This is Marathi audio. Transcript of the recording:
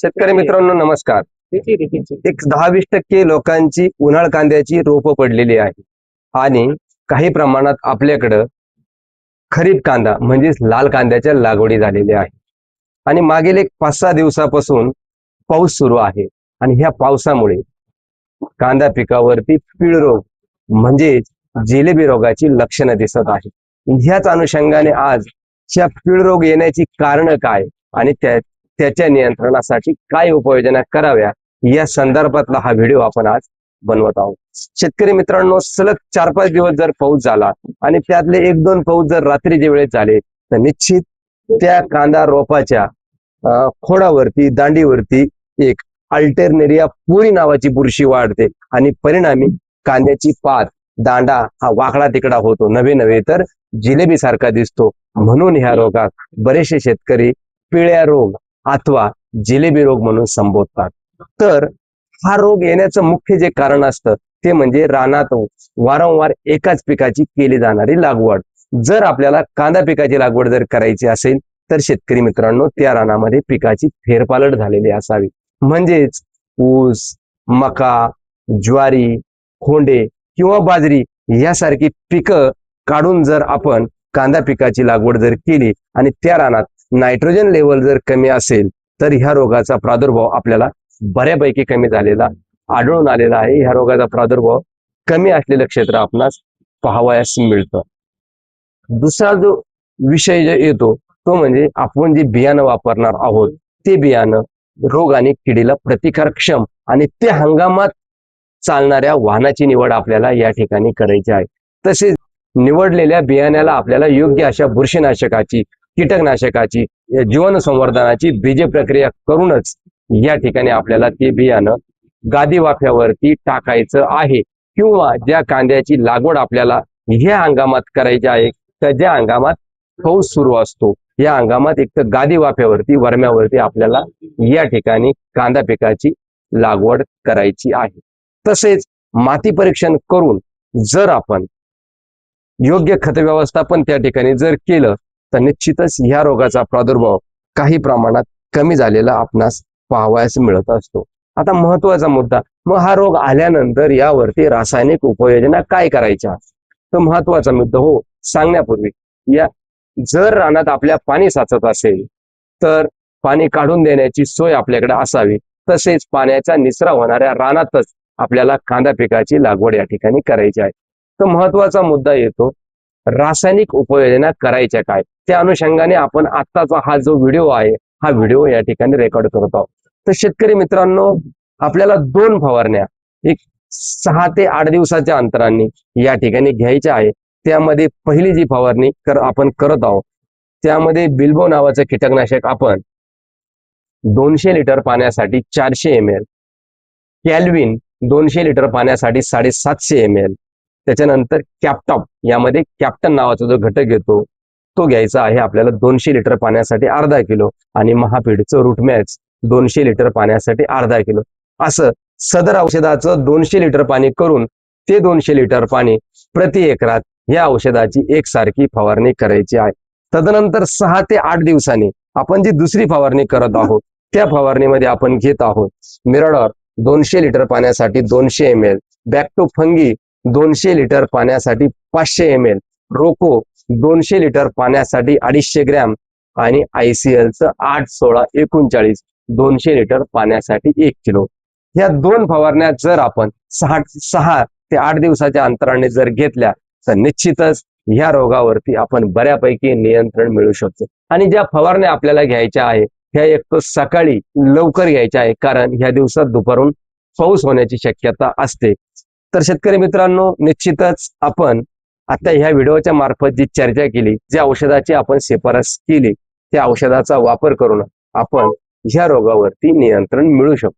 शेतकरी मित्रांनो नमस्कार. एक दहा वीस टक्के लोकांची उन्हाळ कांद्याची रोपं पडलेली आहे आणि काही प्रमाणात आपल्याकडं खरीप कांदा म्हणजेच लाल कांद्याच्या लागवडी झालेल्या आहे आणि मागील एक पाच सहा दिवसापासून पाऊस सुरू आहे. आणि ह्या पावसामुळे कांदा पिकावरती पीळ रोग म्हणजेच जिलेबी रोगाची लक्षणं दिसत आहे ह्याच अनुषंगाने आज ह्या पीळ रोग येण्याची कारणं काय? आणि त्या त्याच्या नियंत्रणासाठी काय उपाययोजना कराव्या या संदर्भातला हा व्हिडिओ आपण आज बनवत आहोत. शेतकरी मित्रांनो सलग चार पाच दिवस जर पाऊस झाला आणि त्यातले एक दोन पाऊस जर रात्रीच्या वेळेस झाले तर निश्चित त्या कांदा रोपाच्या खोडावरती दांडीवरती एक अल्टरनेरिया पुरी नावाची बुरशी वाढते आणि परिणामी कांद्याची पात दांडा हा वाकडा तिकडा होतो नवे नवे तर जिलेबी सारखा दिसतो. म्हणून ह्या रोगात बरेचसे शेतकरी पिळ्या रोग अथवा जिलेबी रोग म्हणून संबोधतात. तर हा रोग येण्याचं मुख्य जे कारण असतं ते म्हणजे रानात वारंवार एकाच पिकाची केली जाणारी लागवड. जर आपल्याला कांदा पिकाची लागवड जर करायची असेल तर शेतकरी मित्रांनो त्या रानामध्ये पिकाची फेरपालट झालेली असावी. म्हणजेच ऊस मका ज्वारी खोंडे किंवा बाजरी यासारखी पिकं काढून जर आपण कांदा पिकाची लागवड जर केली आणि त्या रानात नायट्रोजन लेवल जर कमी असेल तर ह्या रोगाचा प्रादुर्भाव आपल्याला बऱ्यापैकी कमी झालेला आढळून आलेला आहे. ह्या रोगाचा प्रादुर्भाव कमी असलेलं क्षेत्र आपणास पाहावयास मिळतं. दुसरा जो विषय जो येतो तो म्हणजे आपण जे बियाणं वापरणार आहोत ते बियाणं रोग आणि किडीला प्रतिकारक्षम आणि ते हंगामात चालणाऱ्या वाहनाची निवड आपल्याला या ठिकाणी करायची आहे. तसेच निवडलेल्या बियाण्याला आपल्याला योग्य अशा बुरशीनाशकाची कीटकनाशकाची जीवन संवर्धनाची बीज प्रक्रिया करूनच या ठिकाणी आपल्याला ते बियाणं गादी वाफ्यावरती टाकायचं आहे. किंवा ज्या कांद्याची लागवड आपल्याला ह्या हंगामात करायची आहे तर ज्या हंगामात पाऊस सुरू असतो या हंगामात एक तर गादी वाफ्यावरती वरम्यावरती आपल्याला या ठिकाणी कांदा पिकाची लागवड करायची आहे. तसेच माती परीक्षण करून जर आपण योग्य खत व्यवस्थापन त्या ठिकाणी जर केलं तर निश्चितच ह्या रोगाचा प्रादुर्भाव काही प्रमाणात कमी झालेला आपणास पाहावयास मिळत असतो. आता महत्त्वाचा मुद्दा मग हा रोग आल्यानंतर यावरती रासायनिक उपाययोजना काय करायच्या? तर महत्त्वाचा मुद्दा हो सांगण्यापूर्वी या जर रानात आपल्या पाणी साचत असेल तर पाणी काढून देण्याची सोय आपल्याकडे असावी. तसेच पाण्याचा निचरा होणाऱ्या रानातच आपल्याला कांदा पिकाची लागवड या ठिकाणी करायची आहे. तर महत्त्वाचा मुद्दा येतो रासायनिक उपाययोजना करायच्या काय? त्या अनुषंगाने आपण आत्ताचा हा जो व्हिडिओ आहे हा व्हिडिओ या ठिकाणी रेकॉर्ड करत आहोत. तर शेतकरी मित्रांनो आपल्याला दोन फवारण्या एक सहा ते आठ दिवसाच्या अंतराने या ठिकाणी घ्यायच्या आहे. त्यामध्ये पहिली जी फवारणी कर आपण करत आहोत त्यामध्ये बिल्बो नावाचं कीटकनाशक आपण दोनशे लिटर पाण्यासाठी चारशे एम एल कॅल्विन दोनशे लिटर पाण्यासाठी साडेसातशे एम एल त्याच्यानंतर कॅप्टॉप यामध्ये कॅप्टन नावाचा जो घटक येतो तो घ्यायचा आहे आपल्याला दोनशे लिटर पाण्यासाठी अर्धा किलो आणि महापीडचं रूटमॅक्स दोनशे लिटर पाण्यासाठी अर्धा किलो. असं सदर औषधाचं दोनशे लिटर पाणी करून ते दोनशे लिटर पाणी प्रति एकरात या औषधाची एकसारखी फवारणी करायची आहे. तदनंतर सहा ते आठ दिवसांनी आपण जी दुसरी फवारणी करत आहोत त्या फवारणीमध्ये आपण घेत आहोत मिरडॉर दोनशे लिटर पाण्यासाठी दोनशे एम एल बॅक्टो फंगी दोनशे लिटर पाण्यासाठी पाचशे एम एल रोको दोनशे लिटर पाण्यासाठी अडीचशे ग्रॅम आणि आयसीएलचं आठ सोळा एकोणचाळीस दोनशे लिटर पाण्यासाठी एक किलो. ह्या दोन फवारण्या जर आपण सहा सहा ते आठ दिवसाच्या अंतराने जर घेतल्या तर निश्चितच ह्या रोगावरती आपण बऱ्यापैकी नियंत्रण मिळू शकतो. आणि ज्या फवारण्या आपल्याला घ्यायच्या आहे ह्या एक तर सकाळी लवकर घ्यायच्या आहे कारण ह्या दिवसात दुपारून पाऊस होण्याची शक्यता असते. तर शेतकरी मित्रांनो निश्चितच आपण आता ह्या व्हिडिओच्या मार्फत जी चर्चा केली ज्या औषधाची आपण शिफारस केली त्या औषधाचा वापर करून आपण ह्या रोगावरती नियंत्रण मिळू शकतो.